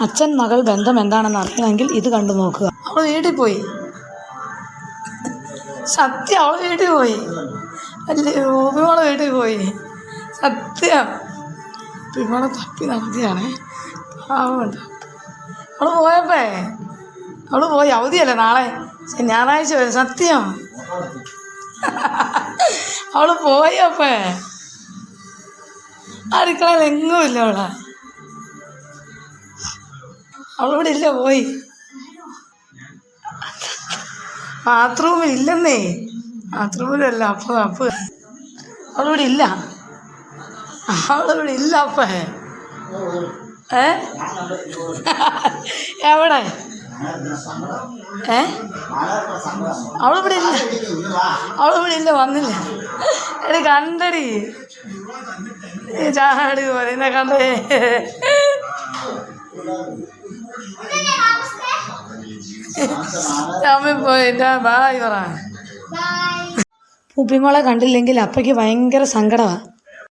അച്ഛൻ മകൾ ബന്ധം എന്താണെന്ന് അറിയണമെങ്കിൽ ഇത് കണ്ടു നോക്കുക. അവൾ വീട്ടിൽ പോയി? സത്യം അവൾ വീട്ടിൽ പോയി? അല്ലേ രൂപമോളെ വീട്ടിൽ പോയി? സത്യം. രൂപമോളെ തപ്പി നടത്തിയാണ്. പാവമുണ്ട് അവൾ പോയപ്പേ? അവൾ പോയി. അവധിയല്ലേ നാളെ? ഞായറാഴ്ച വരും. സത്യം. അവൾ പോയപ്പേ? അടുക്കളയിൽ എങ്ങുമില്ല അവളെ. അവളിവിടെ ഇല്ല പോയി. ബാത്റൂമിൽ ഇല്ലെന്നേ. ബാത്റൂമിലല്ല അപ്പ അപ്പ. അവളിവിടെ ഇല്ല. അവളിവിടെ ഇല്ല അപ്പ. ഏ? എവിടെ? ഏ? അവളിവിടെ ഇല്ല. അവളിവിടെ ഇല്ല വന്നില്ല. എടി കണ്ടടി. ചാടി പറയുന്ന കണ്ടേ. അമ്മ പോയി. എന്റെ ബായ് പറ. ഉപ്പിമോളെ കണ്ടില്ലെങ്കിൽ അപ്പയ്ക്ക് ഭയങ്കര സങ്കടമാണ്